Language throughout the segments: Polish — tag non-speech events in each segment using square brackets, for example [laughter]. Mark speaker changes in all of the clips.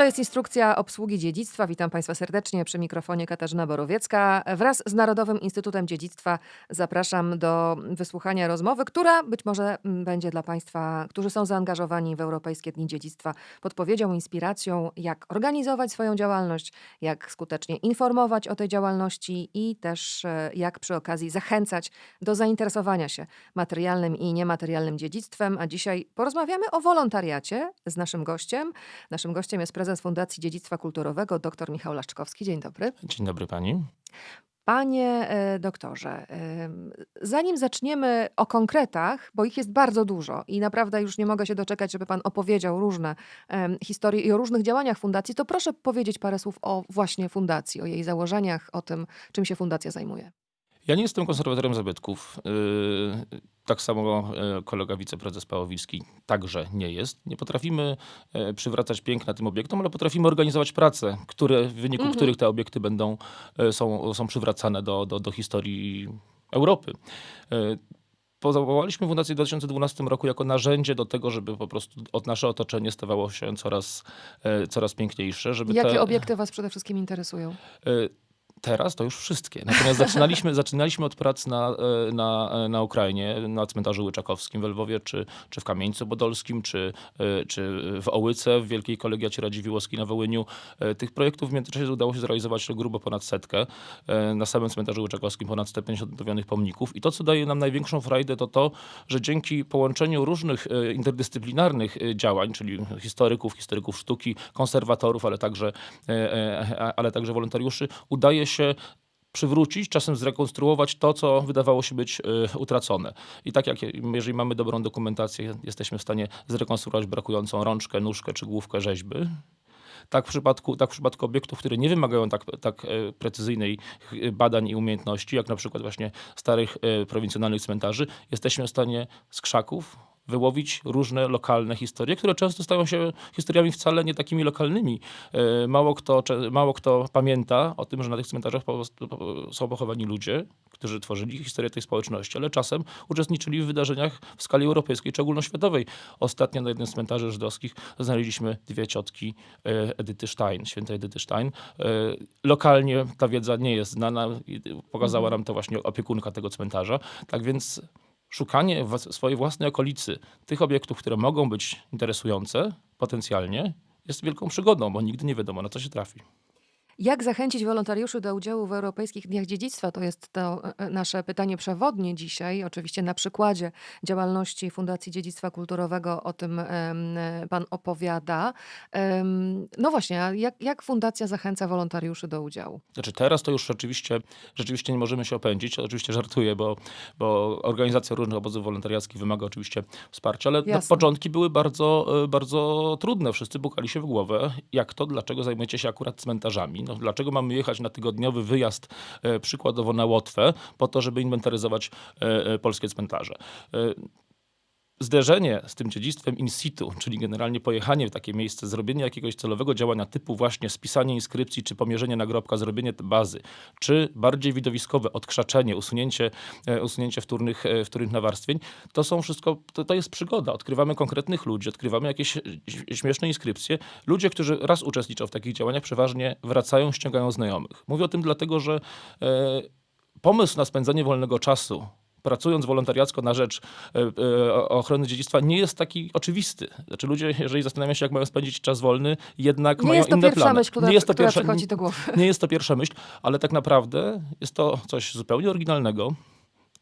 Speaker 1: To jest instrukcja obsługi dziedzictwa. Witam Państwa serdecznie przy mikrofonie Katarzyna Borowiecka. Wraz z Narodowym Instytutem Dziedzictwa zapraszam do wysłuchania rozmowy, która być może mm, będzie dla Państwa, którzy są zaangażowani w Europejskie Dni Dziedzictwa, podpowiedzią, inspiracją, jak organizować swoją działalność, jak skutecznie informować o tej działalności i też e, jak przy okazji zachęcać do zainteresowania się materialnym i niematerialnym dziedzictwem. A dzisiaj porozmawiamy o wolontariacie z naszym gościem. Naszym gościem jest prezes Fundacji Dziedzictwa Kulturowego, dr Michał Laszczkowski. Dzień dobry.
Speaker 2: Dzień dobry pani.
Speaker 1: Panie e, doktorze, em, zanim zaczniemy o konkretach, bo ich jest bardzo dużo i naprawdę już nie mogę się doczekać, żeby pan opowiedział różne em, historie i o różnych działaniach fundacji, to proszę powiedzieć parę słów o właśnie fundacji, o jej założeniach, o tym, czym się fundacja zajmuje.
Speaker 2: Ja nie jestem konserwatorem zabytków. Yy, Tak samo e, kolega wiceprezes Pałowicki także nie jest. Nie potrafimy e, przywracać piękna tym obiektom, ale potrafimy organizować prace, które, w wyniku
Speaker 1: Mhm.
Speaker 2: których te obiekty będą, są, są przywracane do, do, do historii Europy. Powołaliśmy Fundację w 2012 roku jako narzędzie do tego, żeby po prostu od nasze otoczenie stawało się coraz, coraz piękniejsze. Żeby
Speaker 1: Jakie
Speaker 2: te,
Speaker 1: obiekty was przede wszystkim interesują?
Speaker 2: Teraz to już wszystkie. Natomiast zaczynaliśmy, zaczynaliśmy od prac na, e, na, e, na Ukrainie, na cmentarzu Łyczakowskim w Lwowie, czy, czy w Kamieńcu Podolskim, czy, e, czy w Ołyce, w Wielkiej Kolegiacie Radziwiłłowskiej na Wołyniu. Tych projektów w międzyczasie udało się zrealizować grubo ponad setkę. Na samym cmentarzu Łyczakowskim ponad 150 odnowionych pomników. I to, co daje nam największą frajdę, to to, że dzięki połączeniu różnych interdyscyplinarnych działań, czyli historyków, historyków sztuki, konserwatorów, ale także, ale także wolontariuszy, udaje przywrócić, czasem zrekonstruować to, co wydawało się być e, utracone. I tak jak jeżeli mamy dobrą dokumentację, jesteśmy w stanie zrekonstruować brakującą rączkę, nóżkę czy główkę rzeźby. Tak w przypadku, tak w przypadku obiektów, które nie wymagają tak, tak e, precyzyjnej ch- badań i umiejętności, jak na przykład właśnie starych e, prowincjonalnych cmentarzy, jesteśmy w stanie z krzaków wyłowić różne lokalne historie, które często stają się historiami wcale nie takimi lokalnymi. E, Mało kto, mało kto pamięta o tym, że na tych cmentarzach po prostu po- są pochowani ludzie, którzy tworzyli historię tej społeczności, ale czasem uczestniczyli w wydarzeniach w skali europejskiej czy ogólnoświatowej. Ostatnio na jednym z cmentarzy żydowskich znaleźliśmy dwie ciotki e, Edyty Stein, świętej Edyty Stein. E, Lokalnie ta wiedza nie jest znana. i Pokazała
Speaker 1: Mhm.
Speaker 2: nam to właśnie opiekunka tego cmentarza. Tak więc szukanie w swojej własnej okolicy tych obiektów, które mogą być interesujące potencjalnie, jest wielką przygodą, bo nigdy nie wiadomo, na co się trafi.
Speaker 1: Jak zachęcić wolontariuszy do udziału w Europejskich Dniach Dziedzictwa? To jest to e, nasze pytanie przewodnie dzisiaj. Oczywiście na przykładzie działalności Fundacji Dziedzictwa Kulturowego o tym e, pan opowiada. No właśnie, jak, jak fundacja zachęca wolontariuszy do udziału?
Speaker 2: Znaczy teraz to już rzeczywiście, rzeczywiście nie możemy się opędzić. Oczywiście żartuję, bo, bo organizacja różnych obozów wolontariackich wymaga oczywiście wsparcia, ale no, początki były bardzo, e, bardzo trudne. Wszyscy pukali się w głowę. Jak to? Dlaczego zajmujecie się akurat cmentarzami? No, dlaczego mamy jechać na tygodniowy wyjazd e, przykładowo na Łotwę po to, żeby inwentaryzować e, e, polskie cmentarze? Zderzenie z tym dziedzictwem in situ, czyli generalnie pojechanie w takie miejsce, zrobienie jakiegoś celowego działania typu właśnie spisanie inskrypcji, czy pomierzenie nagrobka, zrobienie bazy, czy bardziej widowiskowe odkrzaczenie, usunięcie, e, usunięcie wtórnych, e, wtórnych nawarstwień, to są wszystko, to, to jest przygoda. Odkrywamy konkretnych ludzi, odkrywamy jakieś śmieszne inskrypcje. Ludzie, którzy raz uczestniczą w takich działaniach, przeważnie wracają, ściągają znajomych. Mówię o tym dlatego, że e, pomysł na spędzanie wolnego czasu, pracując wolontariacko na rzecz e, e, ochrony dziedzictwa, nie jest taki oczywisty. Znaczy ludzie, jeżeli zastanawiają się, jak mają spędzić czas wolny, jednak
Speaker 1: Nie
Speaker 2: mają
Speaker 1: jest to
Speaker 2: inne
Speaker 1: pierwsza
Speaker 2: plany.
Speaker 1: myśl, która,
Speaker 2: nie jest to
Speaker 1: która
Speaker 2: pierwsza,
Speaker 1: przychodzi do głowy.
Speaker 2: nie jest to pierwsza myśl, ale tak naprawdę jest to coś zupełnie oryginalnego.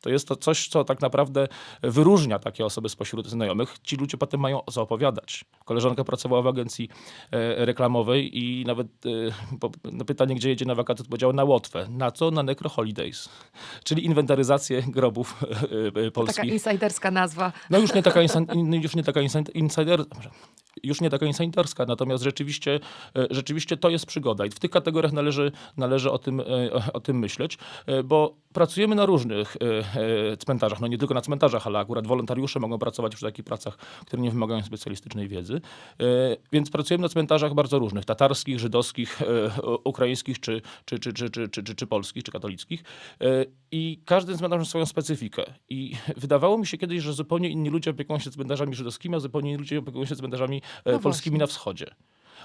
Speaker 2: To jest to coś, co tak naprawdę wyróżnia takie osoby spośród znajomych. Ci ludzie potem mają co opowiadać. Koleżanka pracowała w agencji e, reklamowej i nawet e, po, na pytanie, gdzie jedzie na wakacje, odpowiedziała na Łotwę. Na co? Na Necro Holidays. Czyli inwentaryzację grobów e, e,
Speaker 1: Taka
Speaker 2: polskich.
Speaker 1: insiderska nazwa.
Speaker 2: No już nie taka, insa- in- już nie taka insa- insider, już nie taka insiderska, natomiast rzeczywiście, e, rzeczywiście to jest przygoda i w tych kategoriach należy, należy o, tym, e, o- tym myśleć, e, bo pracujemy na różnych E, cmentarzach. No nie tylko na cmentarzach, ale akurat wolontariusze mogą pracować przy takich pracach, które nie wymagają specjalistycznej wiedzy. E, więc pracujemy na cmentarzach bardzo różnych, tatarskich, żydowskich, e, ukraińskich czy, czy, czy, czy, czy, czy, czy, czy polskich, czy katolickich. I każdy cmentarz ma swoją specyfikę. I wydawało mi się kiedyś, że zupełnie inni ludzie opiekują się cmentarzami żydowskimi, a zupełnie inni ludzie opiekują się cmentarzami
Speaker 1: no
Speaker 2: polskimi
Speaker 1: właśnie.
Speaker 2: na wschodzie.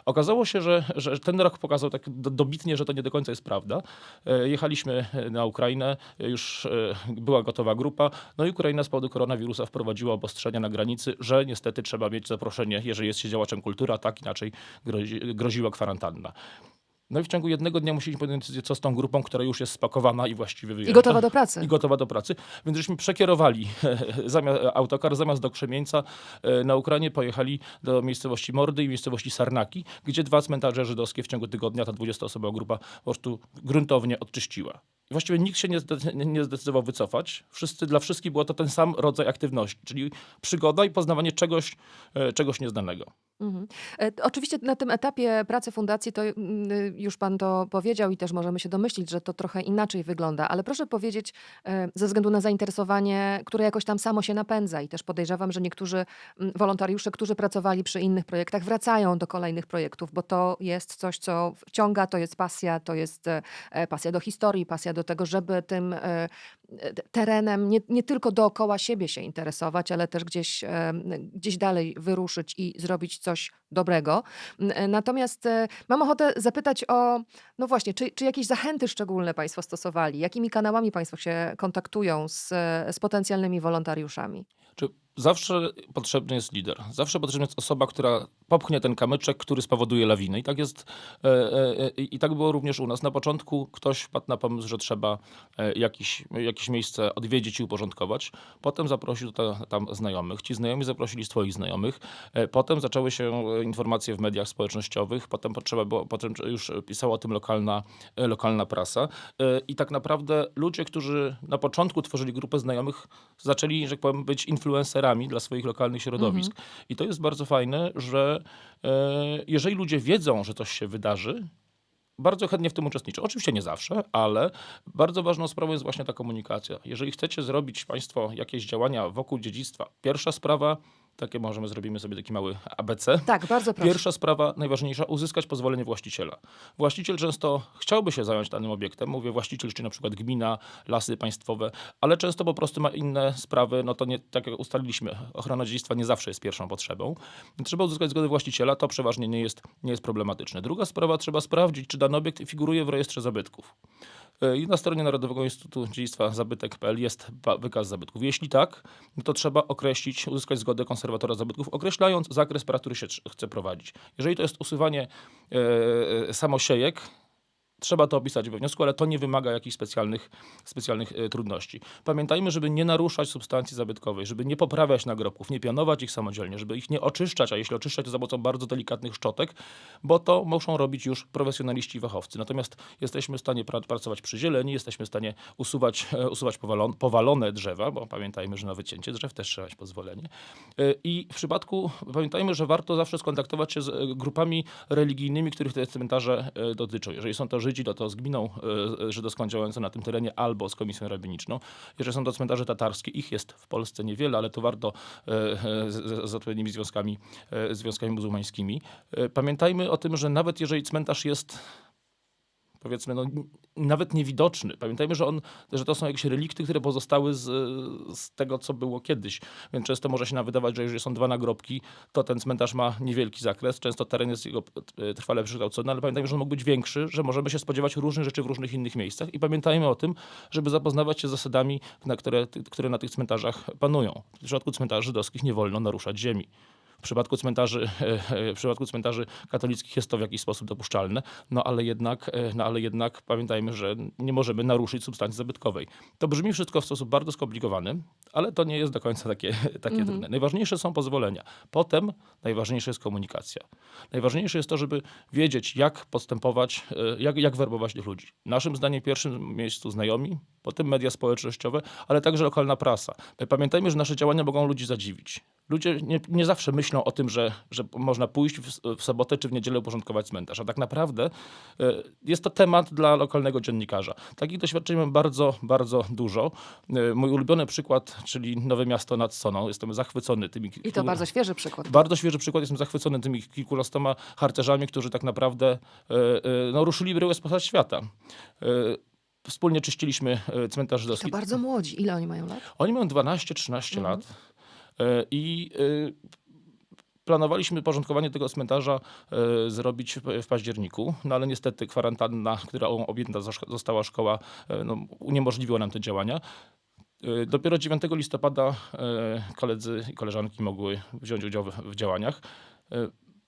Speaker 2: Okazało się, że, że ten rok pokazał tak do- dobitnie, że to nie do końca jest prawda. E, Jechaliśmy na Ukrainę, e, już e, była gotowa grupa, no i Ukraina z powodu koronawirusa wprowadziła obostrzenia na granicy, że niestety trzeba mieć zaproszenie, jeżeli jest się działaczem kultury, a tak inaczej grozi, groziła kwarantanna. No i w ciągu jednego dnia musieliśmy podjąć decyzję, co z tą grupą, która już jest spakowana i właściwie wyjeżdża.
Speaker 1: I gotowa do pracy.
Speaker 2: I gotowa do pracy. Więc żeśmy przekierowali [laughs] zamiast, autokar zamiast do Krzemieńca e, na Ukrainie pojechali do miejscowości Mordy i miejscowości Sarnaki, gdzie dwa cmentarze żydowskie w ciągu tygodnia ta 20-osobowa grupa po prostu gruntownie odczyściła. I właściwie nikt się nie, nie zdecydował wycofać. Wszyscy, dla wszystkich było to ten sam rodzaj aktywności, czyli przygoda i poznawanie czegoś, e, czegoś nieznanego.
Speaker 1: Mhm. E, Oczywiście na tym etapie pracy fundacji to mm, y, już pan to powiedział i też możemy się domyślić, że to trochę inaczej wygląda, ale proszę powiedzieć, e, ze względu na zainteresowanie, które jakoś tam samo się napędza i też podejrzewam, że niektórzy mm, wolontariusze, którzy pracowali przy innych projektach, wracają do kolejnych projektów, bo to jest coś, co wciąga, to jest pasja, to jest pasja do historii, pasja do tego, żeby tym e, terenem nie, nie tylko dookoła siebie się interesować, ale też gdzieś, e, gdzieś dalej wyruszyć i zrobić coś dobrego. E, Natomiast mam ochotę zapytać o, no właśnie, czy, czy jakieś zachęty szczególne Państwo stosowali? Jakimi kanałami Państwo się kontaktują z, z potencjalnymi wolontariuszami?
Speaker 2: Czy zawsze potrzebny jest lider. Zawsze potrzebna jest osoba, która popchnie ten kamyczek, który spowoduje lawinę. I tak jest, e, e, e, i tak było również u nas. Na początku ktoś wpadł na pomysł, że trzeba jakiś, jakieś miejsce odwiedzić i uporządkować. Potem zaprosił ta, tam znajomych. Ci znajomi zaprosili swoich znajomych. Potem zaczęły się informacje w mediach społecznościowych. Potem potrzeba było, potem już pisała o tym lokalna, lokalna prasa. I tak naprawdę ludzie, którzy na początku tworzyli grupę znajomych, zaczęli, że tak powiem, być influencerami dla swoich lokalnych środowisk. I to jest bardzo fajne, że jeżeli ludzie wiedzą, że coś się wydarzy, bardzo chętnie w tym uczestniczą. Oczywiście nie zawsze, ale bardzo ważną sprawą jest właśnie ta komunikacja. Jeżeli chcecie zrobić Państwo jakieś działania wokół dziedzictwa, pierwsza sprawa, takie możemy zrobimy sobie taki mały ABC.
Speaker 1: Tak, bardzo proszę.
Speaker 2: Pierwsza sprawa, najważniejsza, uzyskać pozwolenie właściciela. Właściciel często chciałby się zająć danym obiektem, mówię właściciel, czy na przykład gmina, lasy państwowe, ale często po prostu ma inne sprawy, no to nie, tak jak ustaliliśmy, ochrona dziedzictwa nie zawsze jest pierwszą potrzebą. Trzeba uzyskać zgodę właściciela, to przeważnie nie jest, nie jest problematyczne. Druga sprawa, trzeba sprawdzić, czy dany obiekt figuruje w rejestrze zabytków. E, I na stronie Narodowego Instytutu Dziedzictwa Zabytek.pl jest wykaz zabytków. Jeśli tak, no to trzeba określić, uzyskać zgodę konserwatora zabytków, określając zakres prac, który się chce prowadzić. Jeżeli to jest usuwanie e, e, samosiejek, Trzeba to opisać we wniosku, ale to nie wymaga jakichś specjalnych, specjalnych e, trudności. Pamiętajmy, żeby nie naruszać substancji zabytkowej, żeby nie poprawiać nagrobków, nie pianować ich samodzielnie, żeby ich nie oczyszczać, a jeśli oczyszczać, to za pomocą bardzo delikatnych szczotek, bo to muszą robić już profesjonaliści i fachowcy. Natomiast jesteśmy w stanie pra- pracować przy zieleni, jesteśmy w stanie usuwać, e, usuwać powalon, powalone drzewa, bo pamiętajmy, że na wycięcie drzew też trzeba mieć pozwolenie. E, I w przypadku, pamiętajmy, że warto zawsze skontaktować się z grupami religijnymi, których te cmentarze dotyczą. Jeżeli są to Żydzi, to, to z gminą e, żydowską działającą na tym terenie albo z komisją rabiniczną. Jeżeli są to cmentarze tatarskie, ich jest w Polsce niewiele, ale to warto e, e, z, z- odpowiednimi związkami, e, związkami muzułmańskimi. E, Pamiętajmy o tym, że nawet jeżeli cmentarz jest powiedzmy, no, nawet niewidoczny. Pamiętajmy, że, on, że to są jakieś relikty, które pozostały z, z tego, co było kiedyś. Więc często może się nam wydawać, że jeżeli są dwa nagrobki, to ten cmentarz ma niewielki zakres. Często teren jest jego e, trwale przekształcony, ale pamiętajmy, że on mógł być większy, że możemy się spodziewać różnych rzeczy w różnych innych miejscach. I pamiętajmy o tym, żeby zapoznawać się z zasadami, na które, które na tych cmentarzach panują. W przypadku cmentarzy żydowskich nie wolno naruszać ziemi. W przypadku cmentarzy, [laughs] w przypadku cmentarzy katolickich jest to w jakiś sposób dopuszczalne, no ale jednak, e, no ale jednak pamiętajmy, że nie możemy naruszyć substancji zabytkowej. To brzmi wszystko w sposób bardzo skomplikowany, ale to nie jest do końca takie, [laughs] takie trudne. Najważniejsze są pozwolenia. Potem najważniejsza jest komunikacja. Najważniejsze jest to, żeby wiedzieć, jak postępować, e, jak, jak werbować tych ludzi. Naszym zdaniem w pierwszym miejscu znajomi, potem media społecznościowe, ale także lokalna prasa. Pamiętajmy, że nasze działania mogą ludzi zadziwić. Ludzie nie, nie zawsze myślą o tym, że, że można pójść w, w sobotę czy w niedzielę uporządkować cmentarz, a tak naprawdę e, jest to temat dla lokalnego dziennikarza. Takich doświadczeń mam bardzo, bardzo dużo. E, Mój ulubiony przykład, czyli Nowe Miasto nad Soną. Jestem zachwycony tymi...
Speaker 1: I to bardzo świeży przykład.
Speaker 2: Bardzo świeży przykład, jestem zachwycony tymi kilkunastoma harcerzami, którzy tak naprawdę e, no, ruszyli bryłę spoza świata. E, Wspólnie czyściliśmy cmentarz
Speaker 1: To
Speaker 2: żydowski.
Speaker 1: bardzo młodzi. Ile oni mają lat?
Speaker 2: Oni mają 12-13
Speaker 1: Mhm.
Speaker 2: lat i e, Planowaliśmy porządkowanie tego cmentarza e, zrobić w, październiku, no ale niestety kwarantanna, która objęta została szkoła, e, no, uniemożliwiła nam te działania. E, Dopiero 9 listopada e, koledzy i koleżanki mogły wziąć udział w, działaniach. E,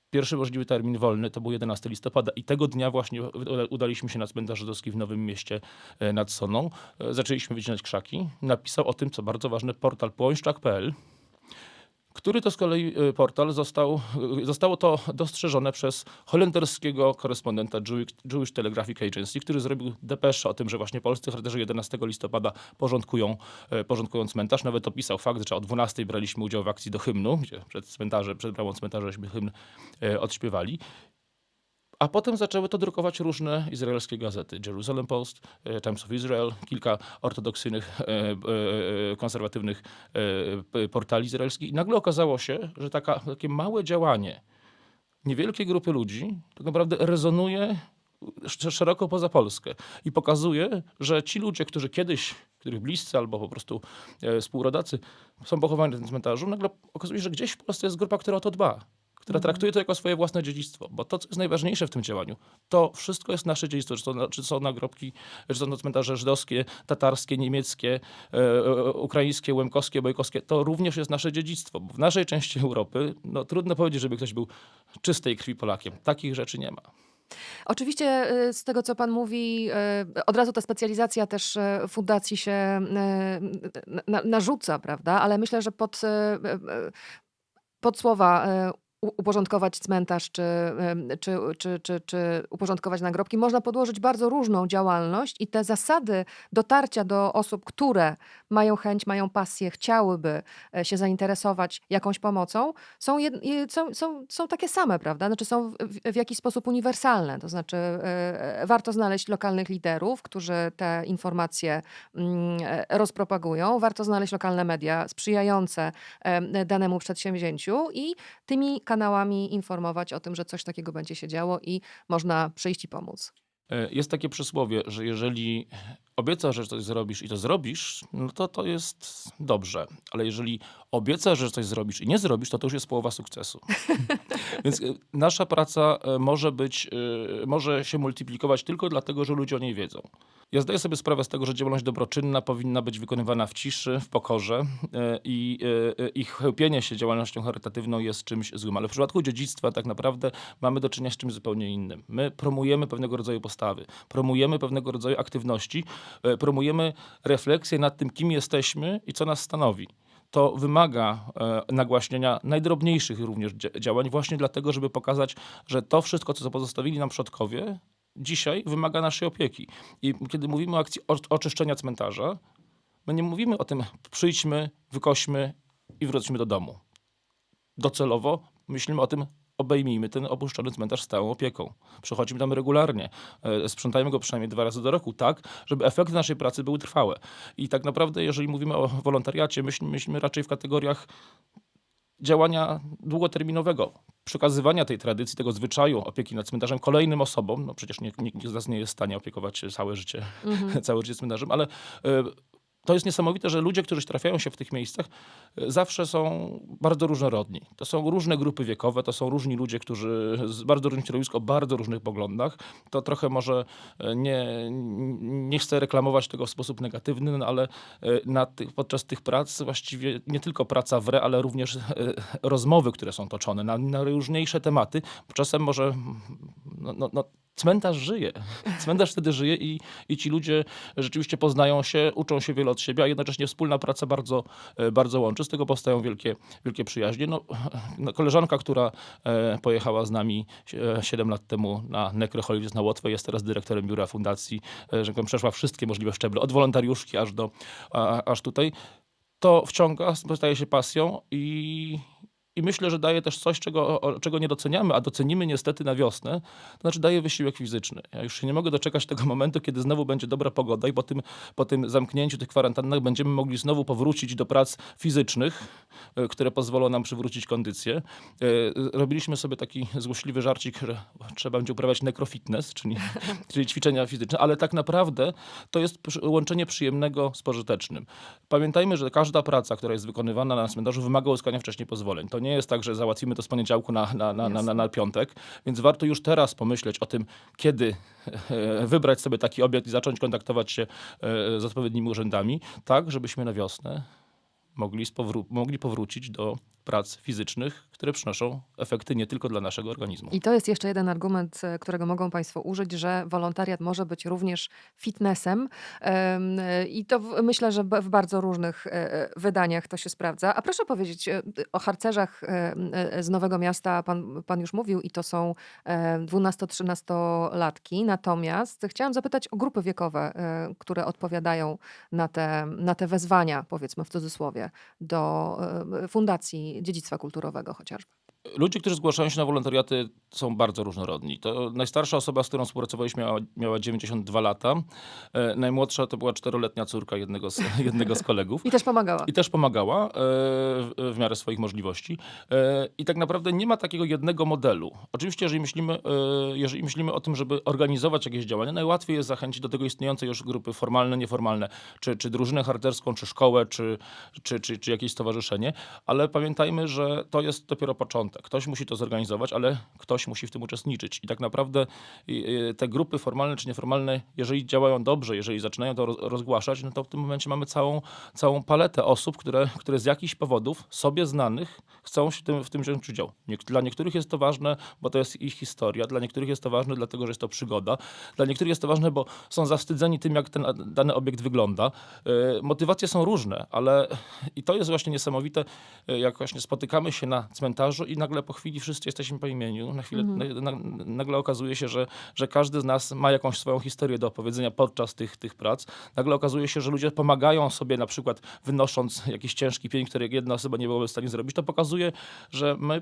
Speaker 2: Pierwszy możliwy termin wolny to był 11 listopada i tego dnia właśnie uda- udaliśmy się na cmentarz żydowski w Nowym Mieście e, nad Soną. E, Zaczęliśmy wycinać krzaki. Napisał o tym, co bardzo ważne, portal płońszczak.pl, który to z kolei e, portal został, e, zostało to dostrzeżone przez holenderskiego korespondenta Jewish, Telegraphic Agency, który zrobił depeszę o tym, że właśnie polscy harcerze 11 listopada porządkują, e, porządkują cmentarz. Nawet opisał fakt, że o 12 braliśmy udział w akcji do hymnu, gdzie przed cmentarzem, przed bramą cmentarza hymn odśpiewali. A potem zaczęły to drukować różne izraelskie gazety. Jerusalem Post, e, Times of Israel, kilka ortodoksyjnych, e, e, konserwatywnych portali izraelskich. I nagle okazało się, że taka, takie małe działanie niewielkiej grupy ludzi tak naprawdę rezonuje sz- szeroko poza Polskę i pokazuje, że ci ludzie, którzy kiedyś, których bliscy albo po prostu współrodacy są pochowani na tym cmentarzu, nagle okazuje się, że gdzieś w Polsce jest grupa, która o to dba która traktuje to jako swoje własne dziedzictwo. Bo to, co jest najważniejsze w tym działaniu, to wszystko jest nasze dziedzictwo. Czy to, czy są nagrobki, czy są cmentarze żydowskie, tatarskie, niemieckie, e, e, ukraińskie, łemkowskie, bojkowskie. To również jest nasze dziedzictwo. Bo w naszej części Europy no, trudno powiedzieć, żeby ktoś był czystej krwi Polakiem. Takich rzeczy nie ma.
Speaker 1: Oczywiście y, z tego, co pan mówi, y, od razu ta specjalizacja też y, fundacji się na- narzuca, prawda? Ale myślę, że pod, pod słowa uporządkować cmentarz czy, czy, czy, czy, czy uporządkować nagrobki można podłożyć bardzo różną działalność i te zasady dotarcia do osób, które mają chęć, mają pasję, chciałyby e, się zainteresować jakąś pomocą, są, jed, je- są, są, są takie same, prawda? Znaczy są w, w- jakiś sposób uniwersalne. To znaczy e, warto znaleźć lokalnych liderów, którzy te informacje e, rozpropagują. Warto znaleźć lokalne media sprzyjające e, danemu przedsięwzięciu i tymi kanałami informować o tym, że coś takiego będzie się działo i można przyjść i pomóc.
Speaker 2: Jest takie przysłowie, że jeżeli obiecasz, że coś zrobisz i to zrobisz, no to to jest dobrze. Ale jeżeli obiecasz, że coś zrobisz i nie zrobisz, to to już jest połowa sukcesu. [laughs] Więc e, nasza praca e, może być, e, może się multiplikować tylko dlatego, że ludzie o niej wiedzą. Ja zdaję sobie sprawę z tego, że działalność dobroczynna powinna być wykonywana w ciszy, w pokorze i ich chełpienie się działalnością charytatywną jest czymś złym. Ale w przypadku dziedzictwa tak naprawdę mamy do czynienia z czymś zupełnie innym. My promujemy pewnego rodzaju postawy, promujemy pewnego rodzaju aktywności, promujemy refleksję nad tym, kim jesteśmy i co nas stanowi to wymaga e, nagłaśnienia najdrobniejszych również dzia- działań, właśnie dlatego, żeby pokazać, że to wszystko, co pozostawili nam przodkowie, dzisiaj wymaga naszej opieki. I kiedy mówimy o akcji oczyszczenia cmentarza, my nie mówimy o tym, przyjdźmy, wykośmy i wróćmy do domu. Docelowo myślimy o tym, obejmijmy ten opuszczony cmentarz stałą opieką. Przychodzimy tam regularnie, e, sprzątajmy go przynajmniej dwa razy do roku, tak, żeby efekty naszej pracy były trwałe. I tak naprawdę, jeżeli mówimy o wolontariacie, myślimy, myślimy raczej w kategoriach działania długoterminowego, przekazywania tej tradycji, tego zwyczaju opieki nad cmentarzem kolejnym osobom. No przecież nikt, nikt z nas nie jest w stanie opiekować się całe życie, [laughs] całe życie cmentarzem, ale e, to jest niesamowite, że ludzie, którzy trafiają się w tych miejscach, e, zawsze są bardzo różnorodni. To są różne grupy wiekowe, to są różni ludzie, którzy z bardzo różnych środowisk, o bardzo różnych poglądach. To trochę może e, nie, nie chcę reklamować tego w sposób negatywny, no ale e, na tych, podczas tych prac właściwie nie tylko praca w re, ale również rozmowy, które są toczone na, na różniejsze tematy. Czasem może no, no, no, cmentarz żyje. Cmentarz wtedy żyje i, i ci ludzie rzeczywiście poznają się, uczą się wiele od siebie, a jednocześnie wspólna praca bardzo, e, bardzo łączy. Z tego powstają wielkie, wielkie przyjaźnie. No, no, koleżanka, która e, pojechała z nami e, 7 lat temu na Necroholics na Łotwę, jest teraz dyrektorem biura fundacji, e, że tak przeszła wszystkie możliwe szczeble, od wolontariuszki aż do, aż tutaj. To wciąga, staje się pasją i, i myślę, że daje też coś, czego, czego nie doceniamy, a docenimy niestety na wiosnę, to znaczy daje wysiłek fizyczny. Ja już się nie mogę doczekać tego momentu, kiedy znowu będzie dobra pogoda i po tym, po tym zamknięciu tych kwarantannach będziemy mogli znowu powrócić do prac fizycznych, e, które pozwolą nam przywrócić kondycję. E, Robiliśmy sobie taki złośliwy żarcik, że trzeba będzie uprawiać necrofitness, czyli, [laughs] czyli ćwiczenia fizyczne, ale tak naprawdę to jest łączenie przyjemnego z pożytecznym. Pamiętajmy, że każda praca, która jest wykonywana na cmentarzu wymaga uzyskania wcześniej pozwoleń. To nie jest tak, że załatwimy to z poniedziałku na, na, na, na, na, na piątek, więc warto już teraz pomyśleć o tym, kiedy e, wybrać sobie taki obiekt i zacząć kontaktować się e, z odpowiednimi urzędami, tak żebyśmy na wiosnę mogli, powró- mogli powrócić do prac fizycznych, które przynoszą efekty nie tylko dla naszego organizmu.
Speaker 1: I to jest jeszcze jeden argument, e, którego mogą Państwo użyć, że wolontariat może być również fitnessem. Em, e, I to myślę, że w bardzo różnych e, wydaniach to się sprawdza. A proszę powiedzieć o harcerzach z Nowego Miasta, pan, pan już mówił, i to są e, 12-13-latki. Natomiast chciałam zapytać o grupy wiekowe, które odpowiadają na te, na te wezwania, powiedzmy w cudzysłowie, do Fundacji Dziedzictwa Kulturowego chociażby.
Speaker 2: Ludzie, którzy zgłaszają się na wolontariaty są bardzo różnorodni. To najstarsza osoba, z którą współpracowaliśmy miała, miała 92 lata. E, najmłodsza to była czteroletnia córka jednego z, [laughs] jednego z kolegów.
Speaker 1: I też pomagała.
Speaker 2: I też pomagała e, w, w miarę swoich możliwości. E, I tak naprawdę nie ma takiego jednego modelu. Oczywiście, jeżeli myślimy, e, jeżeli myślimy o tym, żeby organizować jakieś działania, najłatwiej jest zachęcić do tego istniejące już grupy formalne, nieformalne, czy, czy drużynę harcerską, czy szkołę, czy, czy, czy, czy jakieś stowarzyszenie, ale pamiętajmy, że to jest dopiero początek. Ktoś musi to zorganizować, ale ktoś musi w tym uczestniczyć. I tak naprawdę te grupy formalne czy nieformalne, jeżeli działają dobrze, jeżeli zaczynają to roz, rozgłaszać, no to w tym momencie mamy całą, całą paletę osób, które, które z jakichś powodów sobie znanych chcą się tym, w tym wziąć udział. Dla niektórych jest to ważne, bo to jest ich historia, dla niektórych jest to ważne, dlatego że jest to przygoda, dla niektórych jest to ważne, bo są zawstydzeni tym, jak ten dany obiekt wygląda. Y, motywacje są różne, ale i to jest właśnie niesamowite, y, jak właśnie spotykamy się na cmentarzu i nagle po chwili wszyscy jesteśmy po imieniu. Na chwilę, na, na, nagle okazuje się, że, że każdy z nas ma jakąś swoją historię do opowiedzenia podczas tych, tych prac. Nagle okazuje się, że ludzie pomagają sobie na przykład wynosząc jakiś ciężki pień, który jedna osoba nie byłaby w stanie zrobić. To pokazuje, że my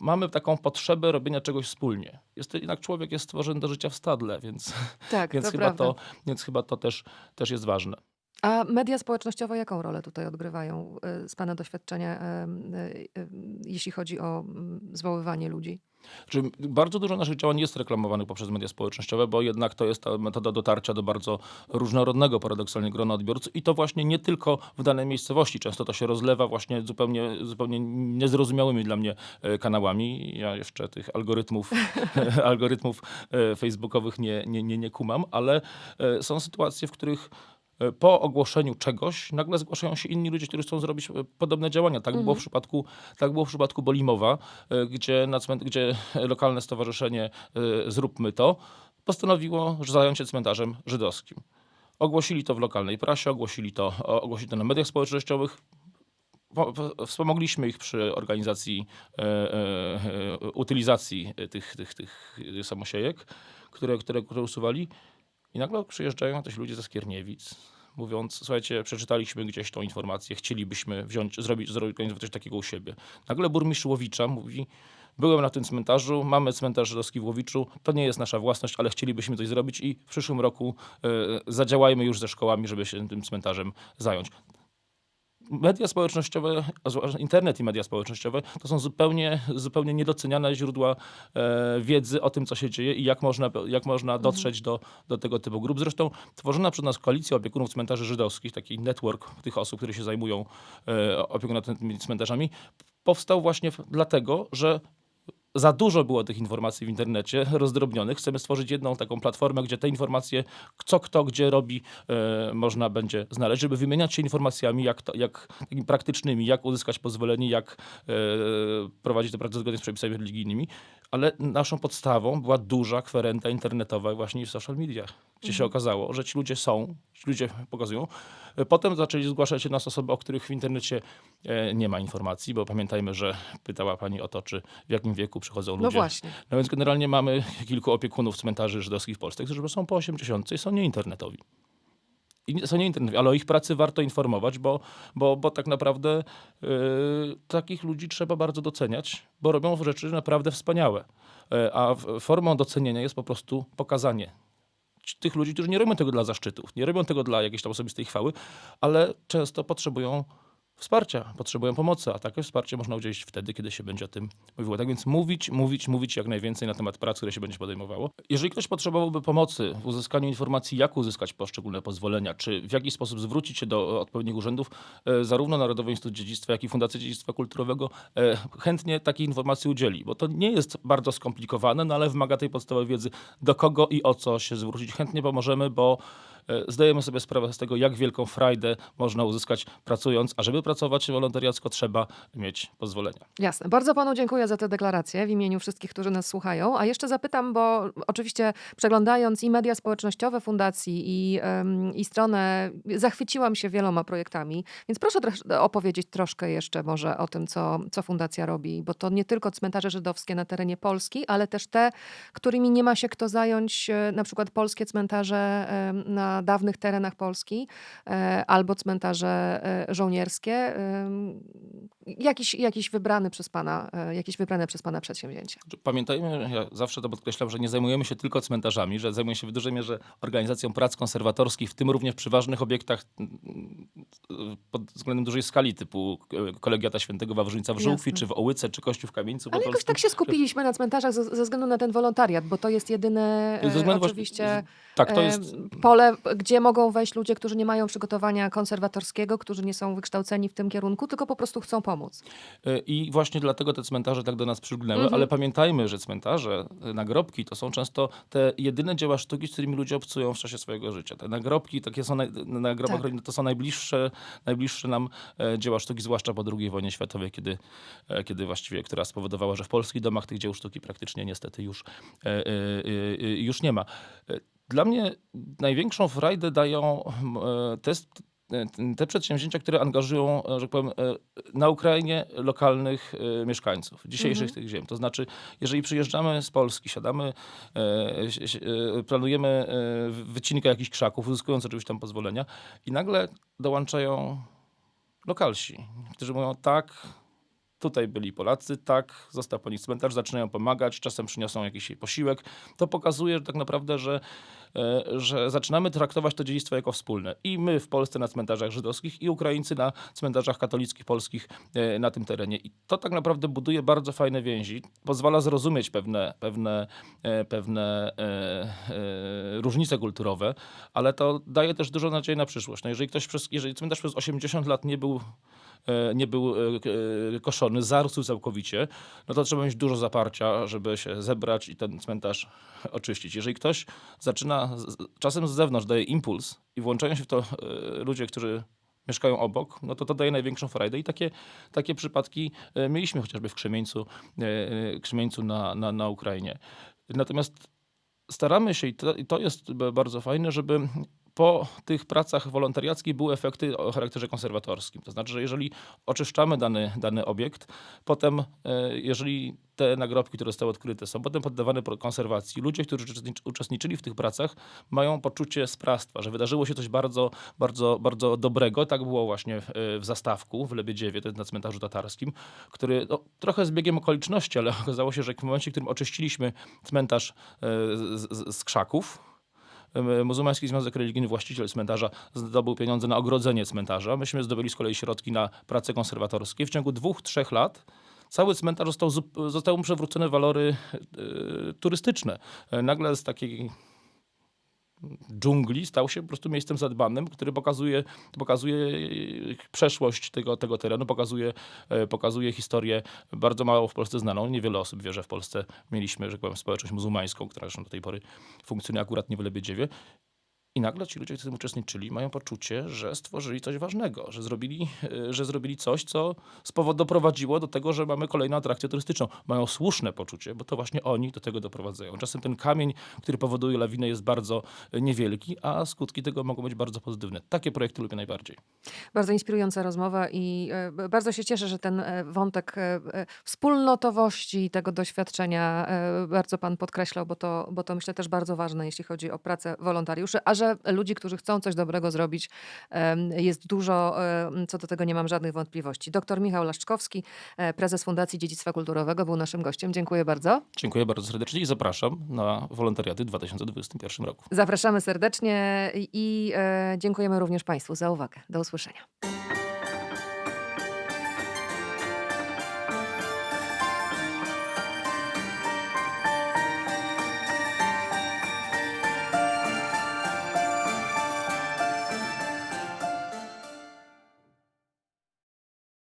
Speaker 2: mamy taką potrzebę robienia czegoś wspólnie. Jest jednak człowiek jest stworzony do życia w stadle, więc,
Speaker 1: Tak, [laughs]
Speaker 2: więc,
Speaker 1: to
Speaker 2: chyba,
Speaker 1: prawda.
Speaker 2: to, więc chyba to też, też jest ważne.
Speaker 1: A media społecznościowe jaką rolę tutaj odgrywają y, z Pana doświadczenia, y, y, jeśli chodzi o mm, zwoływanie ludzi?
Speaker 2: Czy bardzo dużo naszych działań jest reklamowanych poprzez media społecznościowe, bo jednak to jest ta metoda dotarcia do bardzo różnorodnego paradoksalnie grona odbiorców i to właśnie nie tylko w danej miejscowości. Często to się rozlewa właśnie zupełnie, zupełnie niezrozumiałymi dla mnie e, kanałami. Ja jeszcze tych algorytmów, [laughs] algorytmów e, facebookowych nie, nie, nie, nie kumam, ale e, są sytuacje, w których e, po ogłoszeniu czegoś nagle zgłaszają się inni ludzie, którzy chcą zrobić e, podobne działania. Tak było w przypadku, tak było w przypadku Bolimowa, e, gdzie, na cment- gdzie [laughs] lokalne stowarzyszenie e, Zróbmy to postanowiło że zająć się cmentarzem żydowskim. Ogłosili to w lokalnej prasie, ogłosili to, ogłosili to na mediach społecznościowych. Po- po- Wspomogliśmy ich przy organizacji e, e, e, utylizacji e, tych, tych, tych e, samosiejek, które, które, które usuwali. I nagle przyjeżdżają też ludzie ze Skierniewic, mówiąc, słuchajcie, przeczytaliśmy gdzieś tą informację, chcielibyśmy wziąć, zrobić, zorganizować coś takiego u siebie. Nagle burmistrz Łowicza mówi, byłem na tym cmentarzu, mamy cmentarz żydowski w Łowiczu, to nie jest nasza własność, ale chcielibyśmy coś zrobić i w przyszłym roku e, zadziałajmy już ze szkołami, żeby się tym cmentarzem zająć media społecznościowe, a zwłaszcza internet i media społecznościowe, to są zupełnie, zupełnie niedoceniane źródła e, wiedzy o tym, co się dzieje i jak można, jak można dotrzeć do, do tego typu grup. Zresztą tworzona przez nas koalicja opiekunów cmentarzy żydowskich, taki network tych osób, które się zajmują e, opieką nad tymi cmentarzami, powstał właśnie dlatego, że za dużo było tych informacji w internecie rozdrobnionych. Chcemy stworzyć jedną taką platformę, gdzie te informacje, co kto gdzie robi, e, można będzie znaleźć, żeby wymieniać się informacjami jak, to, jak takimi praktycznymi, jak uzyskać pozwolenie, jak e, prowadzić te prace zgodnie z przepisami religijnymi. Ale naszą podstawą była duża kwerenta internetowa właśnie w social mediach, gdzie się okazało, że ci ludzie są, ludzie pokazują. Potem zaczęli zgłaszać się nas osoby, o których w internecie e, nie ma informacji, bo pamiętajmy, że pytała pani o to, czy w jakim wieku przychodzą ludzie.
Speaker 1: No właśnie.
Speaker 2: No więc generalnie mamy kilku opiekunów cmentarzy żydowskich w Polsce, którzy są po 80 i są nieinternetowi. I są nieinternetowi, ale o ich pracy warto informować, bo, bo, bo tak naprawdę yy, takich ludzi trzeba bardzo doceniać, bo robią rzeczy naprawdę wspaniałe. Yy, a formą docenienia jest po prostu pokazanie tych ludzi, którzy nie robią tego dla zaszczytów, nie robią tego dla jakiejś tam osobistej chwały, ale często potrzebują wsparcia, potrzebują pomocy, a takie wsparcie można udzielić wtedy, kiedy się będzie o tym mówiło. Tak więc mówić, mówić, mówić jak najwięcej na temat prac, które się będzie podejmowało. Jeżeli ktoś potrzebowałby pomocy w uzyskaniu informacji, jak uzyskać poszczególne pozwolenia, czy w jaki sposób zwrócić się do odpowiednich urzędów, e, zarówno Narodowy Instytut Dziedzictwa, jak i Fundacja Dziedzictwa Kulturowego e, chętnie takiej informacji udzieli, bo to nie jest bardzo skomplikowane, no ale wymaga tej podstawowej wiedzy, do kogo i o co się zwrócić. Chętnie pomożemy, bo zdajemy sobie sprawę z tego, jak wielką frajdę można uzyskać pracując, a żeby pracować wolontariacko trzeba mieć pozwolenia.
Speaker 1: Jasne. Bardzo panu dziękuję za tę deklarację w imieniu wszystkich, którzy nas słuchają. A jeszcze zapytam, bo oczywiście przeglądając i media społecznościowe fundacji i, i stronę, zachwyciłam się wieloma projektami. Więc proszę opowiedzieć troszkę jeszcze może o tym, co, co fundacja robi, bo to nie tylko cmentarze żydowskie na terenie Polski, ale też te, którymi nie ma się kto zająć, e, na przykład polskie cmentarze em, na dawnych terenach Polski e, albo cmentarze e, żołnierskie. Jakiś, jakiś wybrany przez pana, e, jakieś wybrane przez pana przedsięwzięcie.
Speaker 2: Pamiętajmy, ja zawsze to podkreślam, że nie zajmujemy się tylko cmentarzami, że zajmujemy się w dużej mierze organizacją prac konserwatorskich, w tym również przy ważnych obiektach mm, pod względem dużej skali, typu kolegiata świętego Wawrzyńca w Żółkwi,
Speaker 1: Jasne.
Speaker 2: czy w Ołyce, czy Kościół w Kamieńcu
Speaker 1: Ale jakoś tak się skupiliśmy na cmentarzach ze, ze względu na ten wolontariat, bo to jest jedyne
Speaker 2: Ze
Speaker 1: e,
Speaker 2: względu właśnie-
Speaker 1: oczywiście
Speaker 2: Tak, to jest
Speaker 1: pole, gdzie mogą wejść ludzie, którzy nie mają przygotowania konserwatorskiego, którzy nie są wykształceni w tym kierunku, tylko po prostu chcą pomóc.
Speaker 2: E, I właśnie dlatego te cmentarze tak do nas przylgnęły,
Speaker 1: Mhm.
Speaker 2: ale pamiętajmy, że cmentarze, e, nagrobki to są często te jedyne dzieła sztuki, z którymi ludzie obcują w czasie swojego życia. Te nagrobki, takie są naj, na grobach
Speaker 1: Tak.
Speaker 2: to są najbliższe, najbliższe nam e, dzieła sztuki, zwłaszcza po II wojnie światowej, kiedy, kiedy właściwie, która spowodowała, że w polskich domach tych dzieł sztuki praktycznie niestety już, już nie ma. E, Dla mnie największą frajdę dają e, te, te- te przedsięwzięcia, które angażują, e, że tak powiem, e, na Ukrainie lokalnych e, mieszkańców, dzisiejszych
Speaker 1: Mhm.
Speaker 2: tych ziem. To znaczy, jeżeli przyjeżdżamy z Polski, siadamy, e, si- si- e, planujemy e, wycinkę jakichś krzaków, uzyskując oczywiście tam pozwolenia i nagle dołączają lokalsi, którzy mówią tak, tutaj byli Polacy, tak, został po nich cmentarz, zaczynają pomagać, czasem przyniosą jakiś posiłek. To pokazuje że tak naprawdę, że, e, że zaczynamy traktować to dziedzictwo jako wspólne. I my w Polsce na cmentarzach żydowskich, i Ukraińcy na cmentarzach katolickich polskich e, na tym terenie. I to tak naprawdę buduje bardzo fajne więzi, pozwala zrozumieć pewne, pewne, e, pewne różnice kulturowe, ale to daje też dużo nadziei na przyszłość. No jeżeli ktoś przez, jeżeli cmentarz przez 80 lat nie był nie był e, e, koszony, zarósł całkowicie, no to trzeba mieć dużo zaparcia, żeby się zebrać i ten cmentarz [laughs] oczyścić. Jeżeli ktoś zaczyna, czasem z zewnątrz daje impuls i włączają się w to e, ludzie, którzy mieszkają obok, no to to daje największą frajdę i takie, takie przypadki e, mieliśmy chociażby w Krzemieńcu, e, e, Krzemieńcu na, na, na Ukrainie. Natomiast staramy się, i to, i to jest bardzo fajne, żeby po tych pracach wolontariackich były efekty o charakterze konserwatorskim. To znaczy, że jeżeli oczyszczamy dany, dany obiekt, potem, e, jeżeli te nagrobki, które zostały odkryte, są potem poddawane konserwacji, ludzie, którzy uczestnicz- uczestniczyli w tych pracach, mają poczucie sprawstwa, że wydarzyło się coś bardzo, bardzo, bardzo dobrego. Tak było właśnie w, w Zastawku, w Lebiedziewie, na cmentarzu tatarskim, który no, trochę z biegiem okoliczności, ale [laughs] okazało się, że w momencie, w którym oczyściliśmy cmentarz e, z, z, z krzaków, e, Muzułmański Związek Religijny, właściciel cmentarza, zdobył pieniądze na ogrodzenie cmentarza. Myśmy zdobyli z kolei środki na prace konserwatorskie. W ciągu dwóch, trzech lat cały cmentarz został, zostały mu przywrócone walory e, turystyczne. E, nagle z takiej dżungli stał się po prostu miejscem zadbanym, który pokazuje, pokazuje przeszłość tego, tego terenu, pokazuje, e, pokazuje historię bardzo mało w Polsce znaną. Niewiele osób wie, że w Polsce mieliśmy, że tak powiem, społeczność muzułmańską, która zresztą do tej pory funkcjonuje akurat nie w Lebiedziewie. I nagle ci ludzie, którzy w tym uczestniczyli, mają poczucie, że stworzyli coś ważnego, że zrobili, e, że zrobili coś, co doprowadziło do tego, że mamy kolejną atrakcję turystyczną. Mają słuszne poczucie, bo to właśnie oni do tego doprowadzają. Czasem ten kamień, który powoduje lawinę, jest bardzo e, niewielki, a skutki tego mogą być bardzo pozytywne. Takie projekty lubię najbardziej.
Speaker 1: Bardzo inspirująca rozmowa i e, bardzo się cieszę, że ten wątek wspólnotowości tego doświadczenia bardzo pan podkreślał, bo to, bo to myślę też bardzo ważne, jeśli chodzi o pracę wolontariuszy, a że ludzi, którzy chcą coś dobrego zrobić, jest dużo, co do tego nie mam żadnych wątpliwości. Doktor Michał Laszczkowski, e, prezes Fundacji Dziedzictwa Kulturowego, był naszym gościem. Dziękuję bardzo.
Speaker 2: Dziękuję bardzo serdecznie i zapraszam na wolontariaty w 2021 roku.
Speaker 1: Zapraszamy serdecznie i, i e, dziękujemy również Państwu za uwagę. Do usłyszenia.